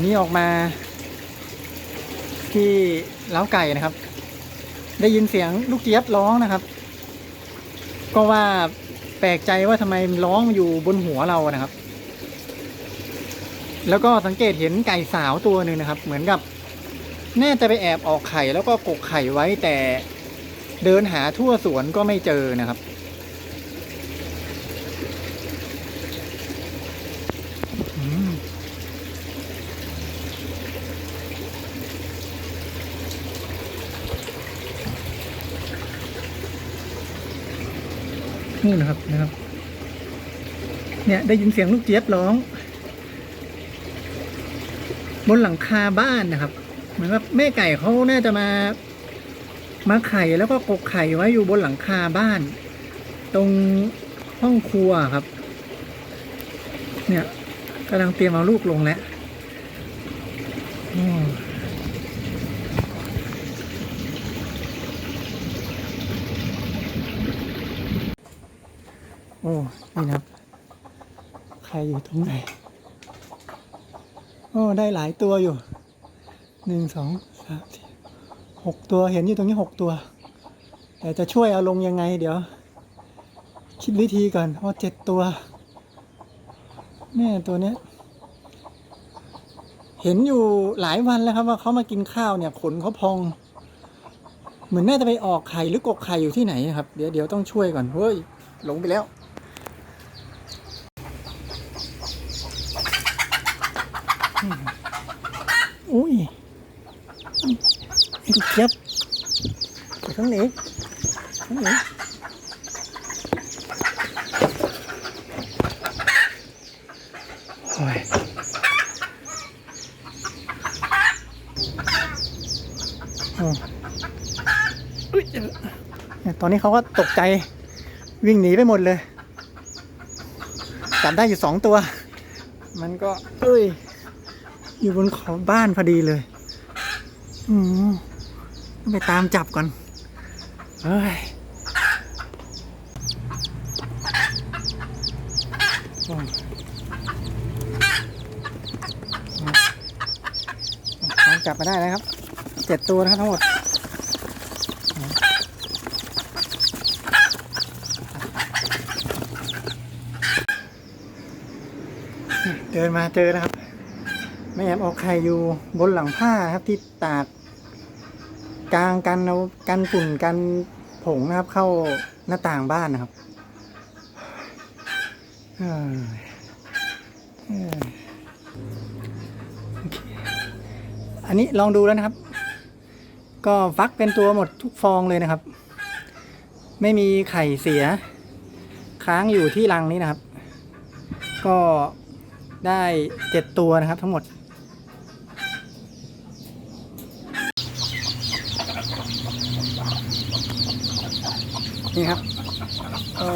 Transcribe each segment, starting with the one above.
วันนี้ออกมา ที่เล้าไก่นะครับ ได้ยินเสียงลูกเจี๊ยบร้องนะครับ ก็ว่าแปลกใจว่าทำไมร้องอยู่บนหัวเรานะครับ แล้วก็สังเกตเห็นไก่สาวตัวหนึ่งนะครับ เหมือนกับน่าจะไปแอบออกไข่แล้วก็กกไข่ไว้แต่เดินหาทั่วสวนก็ไม่เจอนะครับ อืม นี่นะครับนะครับ เนี่ยได้ยินเสียงลูกเจี๊ยบร้อง บนหลังคาบ้านนะครับ เหมือนกับแม่ไก่เขาน่าจะมา มาไข่แล้วก็กกไข่ไว้อยู่บนหลังคาบ้าน ตรงห้องครัวครับ เนี่ยกำลังเตรียมเอาลูกลงแล้ว อ้โอ้นี่นะครับ ใครอยู่ตรงไหน โอ้ ได้หลายตัวอยู่ หนึ่งสองสามสี่หกตัว เห็นอยู่ตรงนี้หกตัว แต่จะช่วยเอาลงยังไง เดี๋ยว คิดวิธีก่อนเพราะเจ็ดตัวแม่ตัวเนี้ย เห็นอยู่หลายวันแล้วครับว่าเขามากินข้าวเนี่ยขนเขาพอง เหมือนน่าจะไปออกไข่หรือกกไข่อยู่ที่ไหนนะครับ เดี๋ยวเดี๋ยวต้องช่วยก่อนเฮ้ยหลงไปแล้ว อุ้ยไอ้ลูกเจี๊ยบไปข้างนข้างไหนโอ้ยโอ้ยเนี่ยตอนนี้เขาก็ตกใจวิ่งหนีไปหมดเลยจับได้อยู่สองตัว มันก็ เอ้ย อยู่บนขอบบ้านพอดีเลยอืมต้องไปตามจับก่อน เฮ้ยโอ้ตามจับมาได้แล้วครับ เจ็ดตัวนะครับทั้งหมดเดินมาเจอนะครับแม่แอมออกไข่อยู่บนหลังผ้าครับที่ตากกลางกันเอากันฝุ่นกันผงนะครับ เข้าหน้าต่างบ้านนะครับอันนี้ลองดูแล้วนะครับ ก็ฟักเป็นตัวหมดทุกฟองเลยนะครับ ไม่มีไข่เสีย ค้างอยู่ที่รังนี้นะครับ ก็ได้เจ็ดตัวนะครับทั้งหมด นี่ครับ ก็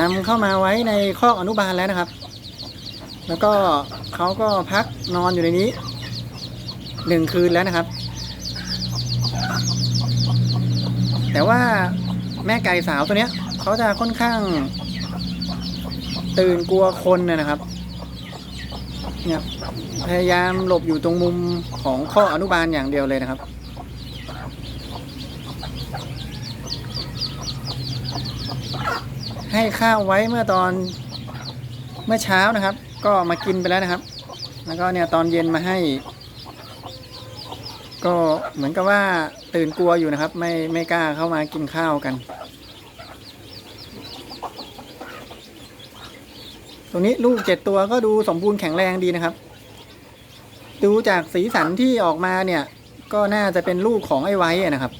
นำเข้ามาไว้ในคอกอนุบาลแล้วนะครับ แล้วก็เขาก็พักนอนอยู่ในนี้หนึ่งคืนแล้วนะครับ แต่ว่าแม่ไก่สาวตัวเนี้ยเขาจะค่อนข้าง ตื่นกลัวคนนะนะครับเนี่ยพยายามหลบอยู่ตรงมุมของข้ออนุบาลอย่างเดียวเลยนะครับ ให้ข้าวไว้เมื่อตอนเมื่อเช้านะครับ ก็มากินไปแล้วนะครับ แล้วก็เนี่ยตอนเย็นมาให้ ก็เหมือนกับว่าตื่นกลัวอยู่นะครับ ไม่ไม่กล้าเข้ามากินข้าวกัน ตรงนี้ลูกเจ็ดตัวก็ดูสมบูรณ์แข็งแรงดีนะครับ ดูจากสีสันที่ออกมาเนี่ย ก็น่าจะเป็นลูกของไอ้ไว้นะครับ